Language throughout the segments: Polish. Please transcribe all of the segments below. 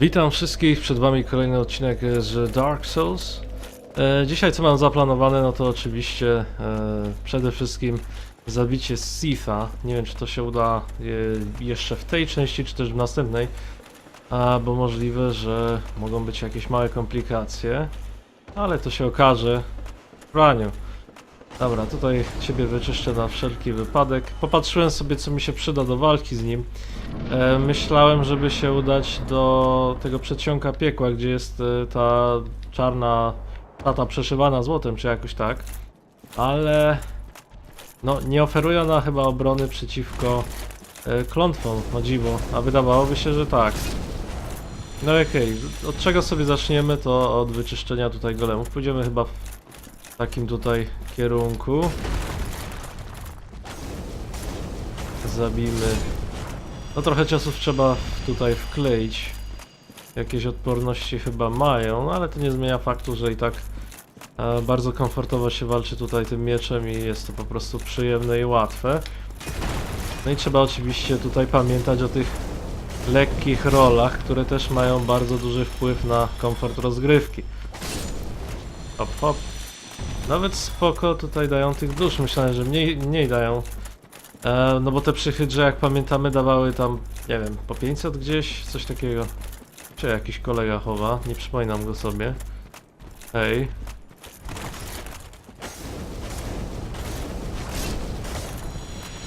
Witam wszystkich, przed wami kolejny odcinek z Dark Souls. E, dzisiaj co mam zaplanowane, no to oczywiście e, przede wszystkim zabicie Sitha. Nie wiem czy to się uda e, jeszcze w tej części, czy też w następnej. A, bo możliwe, że mogą być jakieś małe komplikacje. Ale to się okaże w praniu. Dobra, tutaj ciebie wyczyszczę na wszelki wypadek. Popatrzyłem sobie co mi się przyda do walki z nim. E, myślałem, żeby się udać do tego przedsionka piekła, gdzie jest e, ta czarna tata przeszywana złotem, czy jakoś tak. Ale no nie oferuje ona chyba obrony przeciwko e, klątwom, o dziwo, a wydawałoby się, że tak. No okej, od czego sobie zaczniemy, to od wyczyszczenia tutaj golemów. Pójdziemy chyba w takim tutaj kierunku. Zabijmy no trochę ciosów trzeba tutaj wkleić. Jakieś odporności chyba mają, no ale to nie zmienia faktu, że i tak e, bardzo komfortowo się walczy tutaj tym mieczem i jest to po prostu przyjemne i łatwe. No i trzeba oczywiście tutaj pamiętać o tych lekkich rolach, które też mają bardzo duży wpływ na komfort rozgrywki. Hop, hop. Nawet spoko tutaj dają tych dusz, myślałem, że mniej, mniej dają. E, no bo te przychydrze, jak pamiętamy, dawały tam, nie wiem, po 500 gdzieś, coś takiego. Czy jakiś kolega chowa, nie przypominam go sobie. Hej.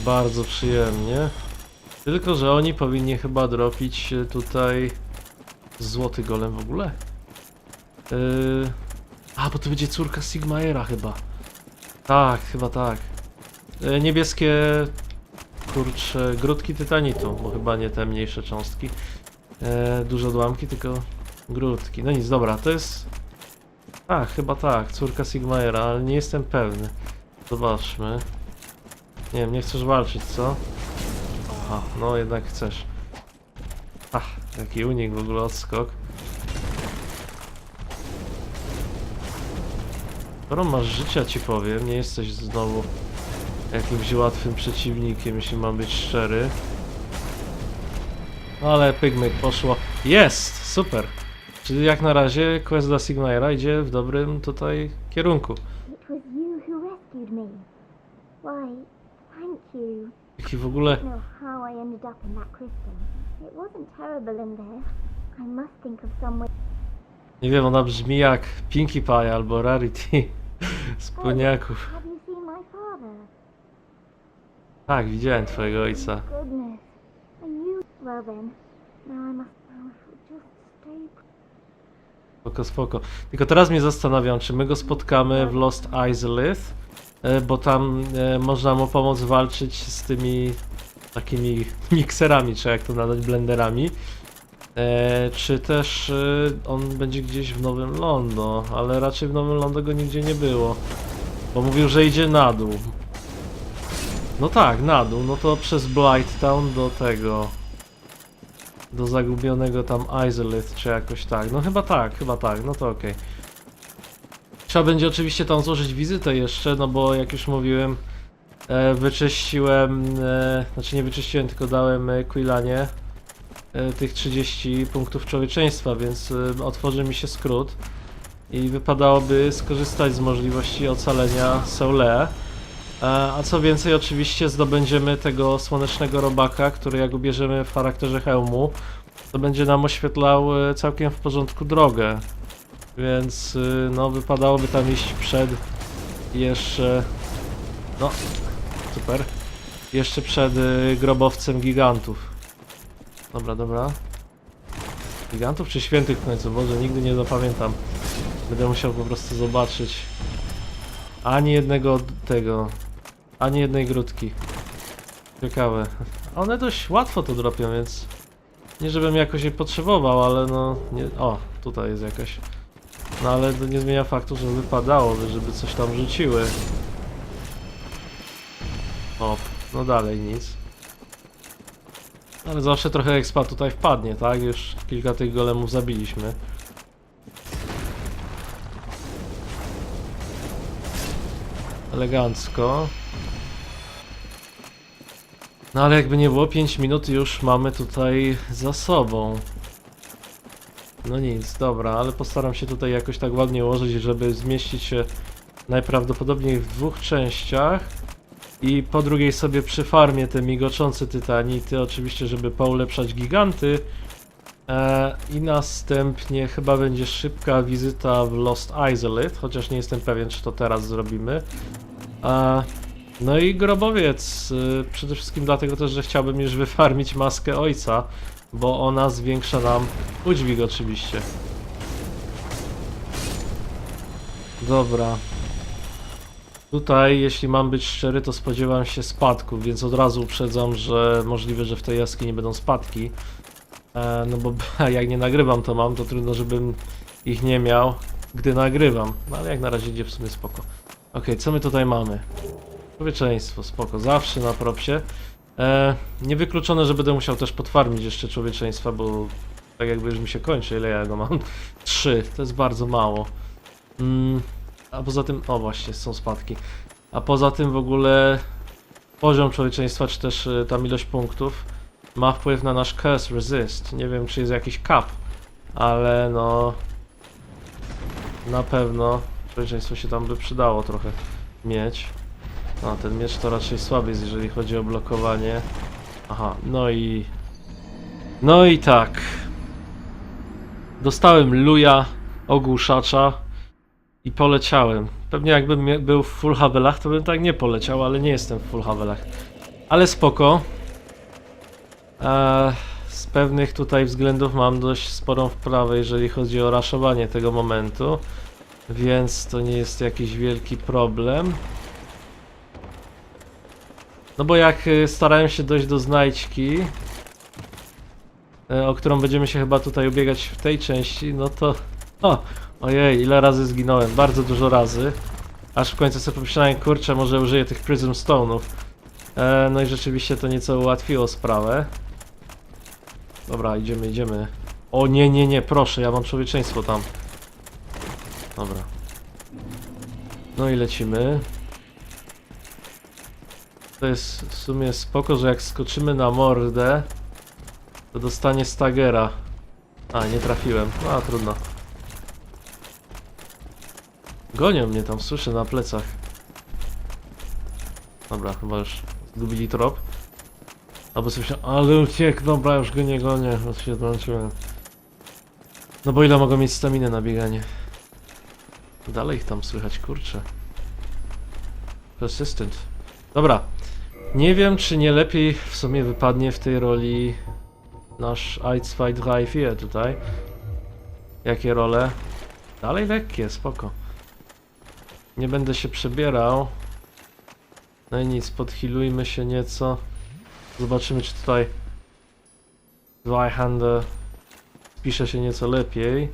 Bardzo przyjemnie. Tylko, że oni powinni chyba dropić e, tutaj złoty golem w ogóle. Yy... A, bo to będzie córka Sigmaera chyba. Tak, chyba tak. E, Niebieskie kurcze grudki tytanitu, bo chyba nie te mniejsze cząstki. E, duże odłamki, tylko grudki. No nic, dobra, to jest. A, chyba tak, córka Sigmaera, ale nie jestem pewny. Zobaczmy. Nie wiem, nie chcesz walczyć, co? Aha, no jednak chcesz. Ach, jaki unik w ogóle odskok. Skoro masz życia ci powiem, nie jesteś znowu jakimś łatwym przeciwnikiem, jeśli mam być szczery. No ale pygmyk poszło. Jest! Super! Czyli jak na razie quest dla Sigmaera idzie w dobrym tutaj kierunku. Jaki w ogóle... Nie wiem, ona brzmi jak Pinkie Pie albo Rarity father? Tak, widziałem twojego ojca. Spoko, spoko. Tylko teraz mnie zastanawiam, czy my go spotkamy w Lost Isleth, e, bo tam e, można mu pomóc walczyć z tymi takimi mikserami, czy jak to nazwać, blenderami. E, czy też e, on będzie gdzieś w Nowym Londo, ale raczej w Nowym Londo go nigdzie nie było. Bo mówił, że idzie na dół. No tak, na dół, no to przez Blight Town do tego, do zagubionego tam Isolith, czy jakoś tak. No chyba tak, chyba tak, no to okej. Trzeba będzie oczywiście tam złożyć wizytę jeszcze, no bo jak już mówiłem, e, wyczyściłem, e, znaczy nie wyczyściłem, tylko dałem e, Quillanie tych 30 punktów człowieczeństwa, więc e, otworzy mi się skrót i wypadałoby skorzystać z możliwości ocalenia Seule. E, A co więcej, oczywiście zdobędziemy tego słonecznego robaka, który jak ubierzemy w charakterze hełmu, to będzie nam oświetlał e, całkiem w porządku drogę. Więc no wypadałoby tam iść przed jeszcze. No, super. Jeszcze przed grobowcem gigantów. Dobra, dobra. Gigantów czy świętych w końcu? Boże, nigdy nie zapamiętam. Będę musiał po prostu zobaczyć. Ani jednego tego. Ani jednej grudki. Ciekawe. One dość łatwo to dropią, więc. Nie żebym jakoś je potrzebował, ale no. Nie... O, tutaj jest jakaś. No ale to nie zmienia faktu, że wypadałoby, żeby coś tam rzuciły. O, no dalej nic. Ale zawsze trochę expa tutaj wpadnie, tak? Już kilka tych golemów zabiliśmy. Elegancko. No ale jakby nie było 5 minut już mamy tutaj za sobą. No nic, dobra, ale postaram się tutaj jakoś tak ładnie ułożyć, żeby zmieścić się najprawdopodobniej w dwóch częściach. I po drugiej sobie przy farmie te migoczące tytanity, oczywiście, żeby poulepszać giganty. E, I następnie chyba będzie szybka wizyta w Lost Islet, chociaż nie jestem pewien, czy to teraz zrobimy. E, no i grobowiec, y, przede wszystkim dlatego też, że chciałbym już wyfarmić maskę ojca, bo ona zwiększa nam udźwig oczywiście. Dobra. Tutaj, jeśli mam być szczery, to spodziewam się spadków, więc od razu uprzedzam, że możliwe, że w tej jaskini będą spadki. E, no bo jak nie nagrywam, to mam, to trudno, żebym ich nie miał, gdy nagrywam. No ale jak na razie idzie w sumie spoko. Okej, co my tutaj mamy? Człowieczeństwo, spoko, zawsze na propsie. E, niewykluczone, że będę musiał też podfarmić jeszcze człowieczeństwa, bo tak jakby już mi się kończy, ile ja go mam? Trzy, to jest bardzo mało. Mm, a poza tym, o właśnie, są spadki. A poza tym w ogóle poziom człowieczeństwa, czy też y, tam ilość punktów ma wpływ na nasz curse resist. Nie wiem, czy jest jakiś cap, ale no na pewno człowieczeństwo się tam by przydało trochę mieć. No, ten miecz to raczej słaby jest, jeżeli chodzi o blokowanie. Aha, no i... No i tak. Dostałem luja, ogłuszacza i poleciałem. Pewnie jakbym był w full havelach, to bym tak nie poleciał, ale nie jestem w full havelach. Ale spoko. Eee, z pewnych tutaj względów mam dość sporą wprawę, jeżeli chodzi o raszowanie tego momentu. Więc to nie jest jakiś wielki problem. No bo jak y, starałem się dojść do znajdźki, y, o którą będziemy się chyba tutaj ubiegać w tej części, no to... O, ojej, ile razy zginąłem, bardzo dużo razy. Aż w końcu sobie pomyślałem, kurczę, może użyję tych Prism Stone'ów. E, no i rzeczywiście to nieco ułatwiło sprawę. Dobra, idziemy, idziemy. O nie, nie, nie, proszę, ja mam człowieczeństwo tam. Dobra. No i lecimy. To jest w sumie spoko, że jak skoczymy na mordę, to dostanie stagera. A, nie trafiłem. No, a trudno. Gonią mnie tam, słyszę na plecach. Dobra, chyba już zgubili trop. Albo sobie się, ale uciekł, dobra, już go nie gonię, zmęczyłem. No bo ile mogą mieć staminy na bieganie? Dalej ich tam słychać, kurczę. Persistent. Dobra. Nie wiem, czy nie lepiej w sumie wypadnie w tej roli nasz 1, 2, 3, 4 tutaj. Jakie role? Dalej lekkie, spoko. Nie będę się przebierał. No i nic, podhilujmy się nieco. Zobaczymy, czy tutaj Zweihander pisze się nieco lepiej.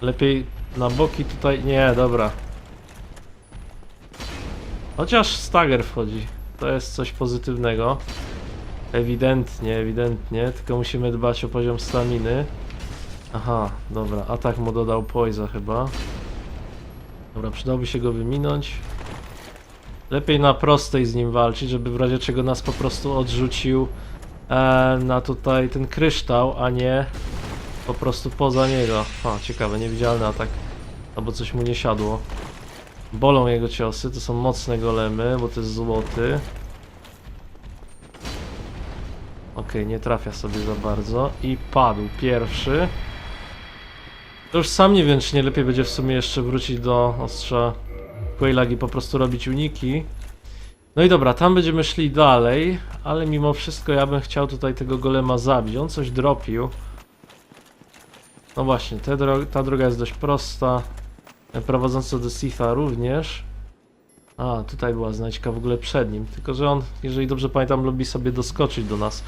Lepiej na boki tutaj... Nie, dobra. Chociaż Stagger wchodzi. To jest coś pozytywnego. Ewidentnie, ewidentnie. Tylko musimy dbać o poziom staminy. Aha, dobra. Atak mu dodał Poisa chyba. Dobra, przydałoby się go wyminąć. Lepiej na prostej z nim walczyć, żeby w razie czego nas po prostu odrzucił e, na tutaj ten kryształ, a nie po prostu poza niego. O, ciekawe, niewidzialny atak. Albo coś mu nie siadło. Bolą jego ciosy, to są mocne golemy, bo to jest złoty. Okej, nie trafia sobie za bardzo. I padł pierwszy. To już sam nie wiem, czy nie lepiej będzie w sumie jeszcze wrócić do ostrza Quailag i po prostu robić uniki. No i dobra, tam będziemy szli dalej, ale mimo wszystko ja bym chciał tutaj tego golema zabić. On coś dropił. No właśnie, dro ta droga jest dość prosta. Prowadząca do Sitha również. A, tutaj była znajdźka w ogóle przed nim. Tylko, że on, jeżeli dobrze pamiętam, lubi sobie doskoczyć do nas.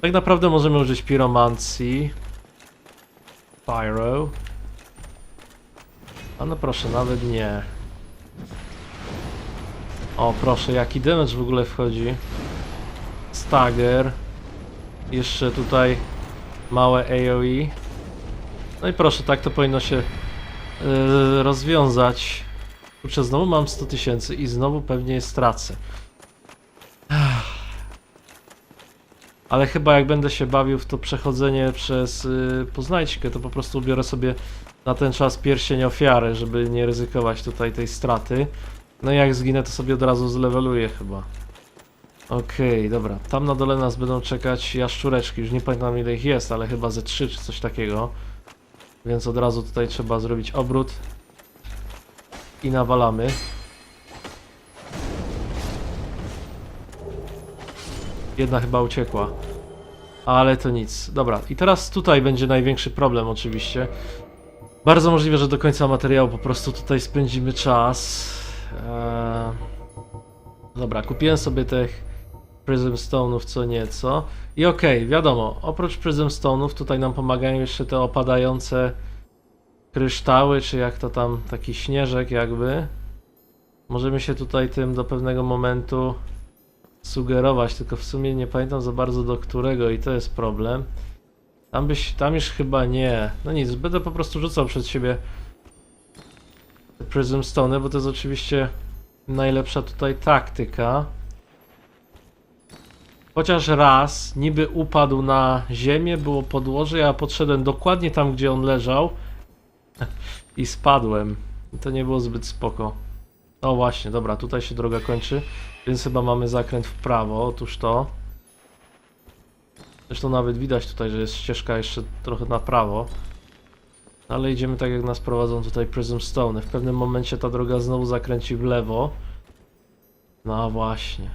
Tak naprawdę możemy użyć piromancji. Pyro. A no proszę, nawet nie. O proszę, jaki damage w ogóle wchodzi. Stagger. Jeszcze tutaj małe AoE. No i proszę, tak to powinno się yy, rozwiązać. Kurczę, znowu mam 100 tysięcy i znowu pewnie je stracę. Ale chyba jak będę się bawił w to przechodzenie przez y, poznajdźkę, to po prostu ubiorę sobie na ten czas pierścień ofiary, żeby nie ryzykować tutaj tej straty. No i jak zginę, to sobie od razu zleveluję chyba. Okej, dobra. Tam na dole nas będą czekać jaszczureczki. Już nie pamiętam ile ich jest, ale chyba ze trzy czy coś takiego. Więc od razu tutaj trzeba zrobić obrót. I nawalamy. Jedna chyba uciekła. Ale to nic. Dobra, i teraz tutaj będzie największy problem oczywiście. Bardzo możliwe, że do końca materiału po prostu tutaj spędzimy czas. Eee... Dobra, kupiłem sobie tych Prism Stone'ów co nieco. I okej, wiadomo, oprócz Prism Stone'ów tutaj nam pomagają jeszcze te opadające kryształy, czy jak to tam, taki śnieżek jakby. Możemy się tutaj tym do pewnego momentu sugerować, tylko w sumie nie pamiętam za bardzo do którego i to jest problem. Tam byś, tam już chyba nie. No nic, będę po prostu rzucał przed siebie te Prism Stone, bo to jest oczywiście najlepsza tutaj taktyka. Chociaż raz niby upadł na ziemię, było podłoże, ja podszedłem dokładnie tam, gdzie on leżał i spadłem. To nie było zbyt spoko. O właśnie, dobra, tutaj się droga kończy, więc chyba mamy zakręt w prawo, otóż to. Zresztą nawet widać tutaj, że jest ścieżka jeszcze trochę na prawo. Ale idziemy tak jak nas prowadzą tutaj Prism Stone. W pewnym momencie ta droga znowu zakręci w lewo. No właśnie.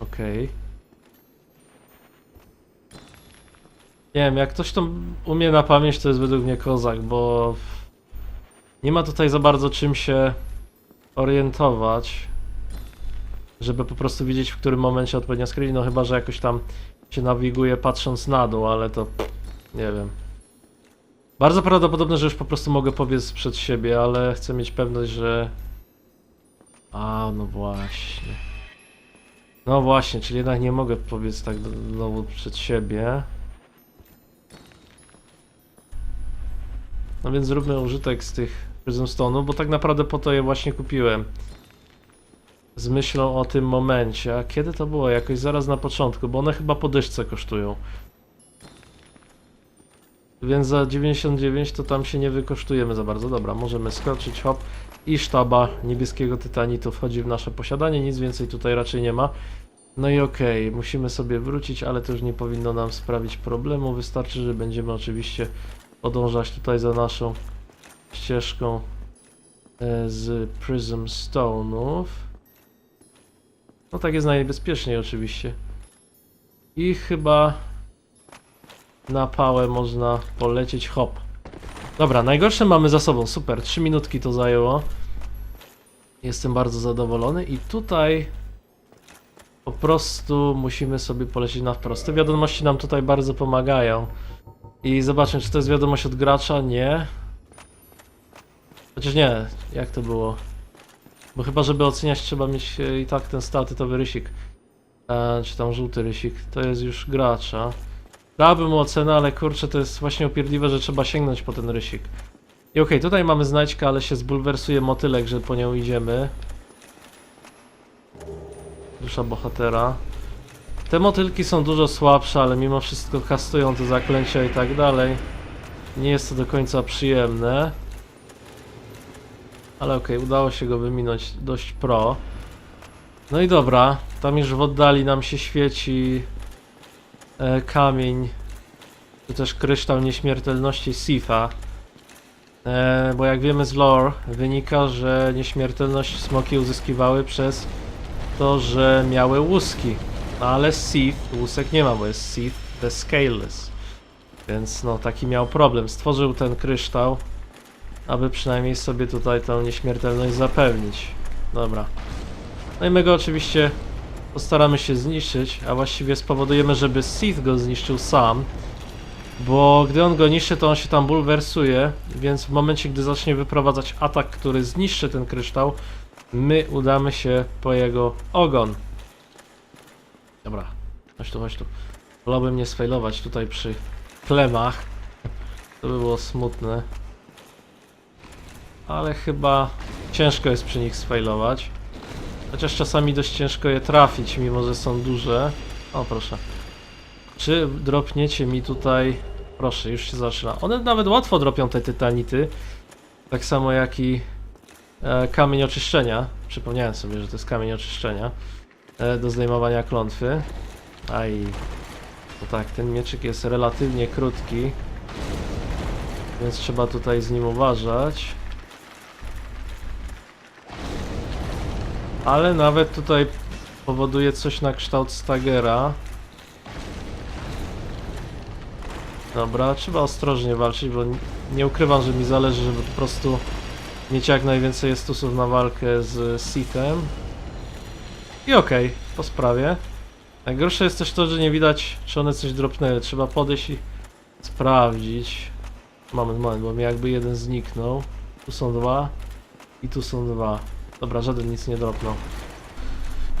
Okej. Nie wiem, jak ktoś to umie na pamięć, to jest według mnie kozak, bo nie ma tutaj za bardzo czym się orientować, żeby po prostu widzieć, w którym momencie odpowiednio skryli, no chyba, że jakoś tam się nawiguje patrząc na dół, ale to nie wiem. Bardzo prawdopodobne, że już po prostu mogę pobiec przed siebie, ale chcę mieć pewność, że... A, no właśnie. No właśnie, czyli jednak nie mogę pobiec tak znowu przed siebie. No więc zróbmy użytek z tych Prism bo tak naprawdę po to je właśnie kupiłem. Z myślą o tym momencie. A kiedy to było? Jakoś zaraz na początku, bo one chyba po dyszce kosztują. Więc za 99 to tam się nie wykosztujemy za bardzo. Dobra, możemy skoczyć, hop. I sztaba niebieskiego tytanitu wchodzi w nasze posiadanie, nic więcej tutaj raczej nie ma. No i okej, musimy sobie wrócić, ale to już nie powinno nam sprawić problemu. Wystarczy, że będziemy oczywiście podążać tutaj za naszą ścieżką e, z Prism Stone'ów. No tak jest najbezpieczniej oczywiście. I chyba na pałę można polecieć hop. Dobra, najgorsze mamy za sobą, super, 3 minutki to zajęło. Jestem bardzo zadowolony i tutaj po prostu musimy sobie polecieć na wprost. Te wiadomości nam tutaj bardzo pomagają. I zobaczmy, czy to jest wiadomość od gracza? Nie. Chociaż nie, jak to było? Bo chyba, żeby oceniać, trzeba mieć e, i tak ten statytowy rysik. E, czy tam żółty rysik. To jest już gracza. Dałbym ocenę, ale kurczę, to jest właśnie upierdliwe, że trzeba sięgnąć po ten rysik. I okej, tutaj mamy znajdźkę, ale się zbulwersuje motylek, że po nią idziemy. Dusza bohatera. Te motylki są dużo słabsze, ale mimo wszystko kastują te zaklęcia i tak dalej. Nie jest to do końca przyjemne. Ale okej, udało się go wyminąć dość pro. No i dobra, tam już w oddali nam się świeci e, kamień, czy też kryształ nieśmiertelności Sifa. E, bo jak wiemy z lore, wynika, że nieśmiertelność smoki uzyskiwały przez to, że miały łuski. No ale Sith łusek nie ma, bo jest Sith the Scaleless. Więc no taki miał problem. Stworzył ten kryształ, aby przynajmniej sobie tutaj tą nieśmiertelność zapewnić. Dobra. No i my go oczywiście postaramy się zniszczyć, a właściwie spowodujemy, żeby Sith go zniszczył sam. Bo gdy on go niszczy, to on się tam bulwersuje, więc w momencie, gdy zacznie wyprowadzać atak, który zniszczy ten kryształ, my udamy się po jego ogon. Dobra, chodź tu, chodź tu. Wolałbym nie sfailować tutaj przy klemach. To by było smutne. Ale chyba ciężko jest przy nich sfailować. Chociaż czasami dość ciężko je trafić, mimo że są duże. O, proszę. Czy dropniecie mi tutaj... Proszę, już się zaczyna. One nawet łatwo dropią te tytanity. Tak samo jak i e, kamień oczyszczenia. Przypomniałem sobie, że to jest kamień oczyszczenia. E, do zdejmowania klątwy. Aj. No tak, ten mieczyk jest relatywnie krótki. Więc trzeba tutaj z nim uważać. Ale nawet tutaj powoduje coś na kształt Stagera. Dobra, trzeba ostrożnie walczyć, bo nie ukrywam, że mi zależy, żeby po prostu mieć jak najwięcej stusów na walkę z Sithem. I okej, po sprawie. Najgorsze jest też to, że nie widać, czy one coś dropnęły. Trzeba podejść i sprawdzić. Moment, moment, bo mi jakby jeden zniknął. Tu są dwa i tu są dwa. Dobra, żaden nic nie dropnął.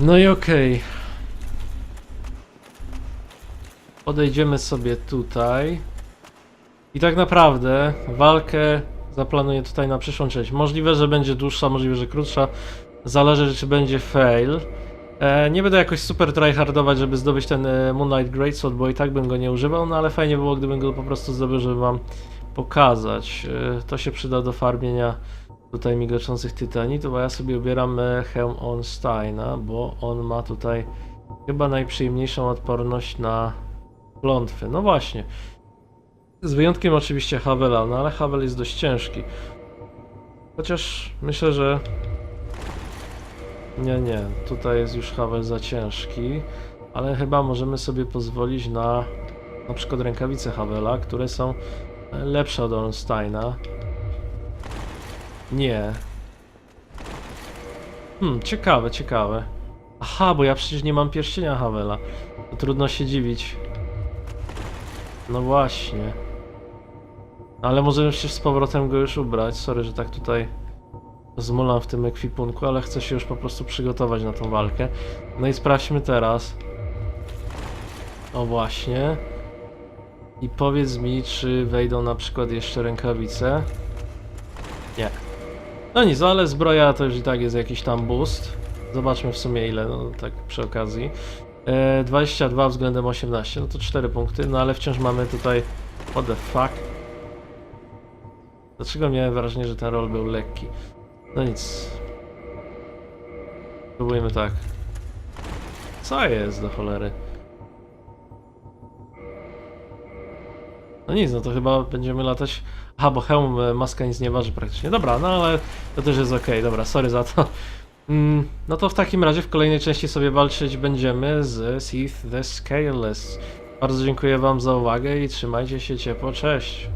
No i okej. Podejdziemy sobie tutaj. I tak naprawdę walkę zaplanuję tutaj na przyszłą część. Możliwe, że będzie dłuższa, możliwe, że krótsza. Zależy, czy będzie fail. E, nie będę jakoś super tryhardować, żeby zdobyć ten e, Moonlight Greatsword, bo i tak bym go nie używał, no ale fajnie było, gdybym go po prostu zdobył, żeby wam pokazać. E, to się przyda do farmienia tutaj migoczących tytanitów, a ja sobie ubieram hełm Onsteina, bo on ma tutaj chyba najprzyjemniejszą odporność na klątwy. No właśnie. Z wyjątkiem oczywiście Havela, no ale Havel jest dość ciężki. Chociaż myślę, że nie, nie, tutaj jest już Havel za ciężki, ale chyba możemy sobie pozwolić na na przykład rękawice Havela, które są lepsze od Ornsteina. Nie. Hmm, ciekawe, ciekawe. Aha, bo ja przecież nie mam pierścienia Havela. To trudno się dziwić. No właśnie. Ale możemy przecież z powrotem go już ubrać. Sorry, że tak tutaj zmulam w tym ekwipunku, ale chcę się już po prostu przygotować na tą walkę. No i sprawdźmy teraz. O właśnie. I powiedz mi, czy wejdą na przykład jeszcze rękawice. Nie. No nic, ale zbroja to już i tak jest jakiś tam boost. Zobaczmy w sumie ile, no tak przy okazji. E, 22 względem 18, no to 4 punkty, no ale wciąż mamy tutaj... What the fuck? Dlaczego miałem wrażenie, że ten roll był lekki? No nic. Spróbujmy tak. Co jest do cholery? No nic, no to chyba będziemy latać... Aha, bo hełm, e, maska nic nie waży praktycznie. Dobra, no ale to też jest okej, dobra, sorry za to. Mm, no to w takim razie w kolejnej części sobie walczyć będziemy z Sith the Scaleless. Bardzo dziękuję wam za uwagę i trzymajcie się ciepło, cześć!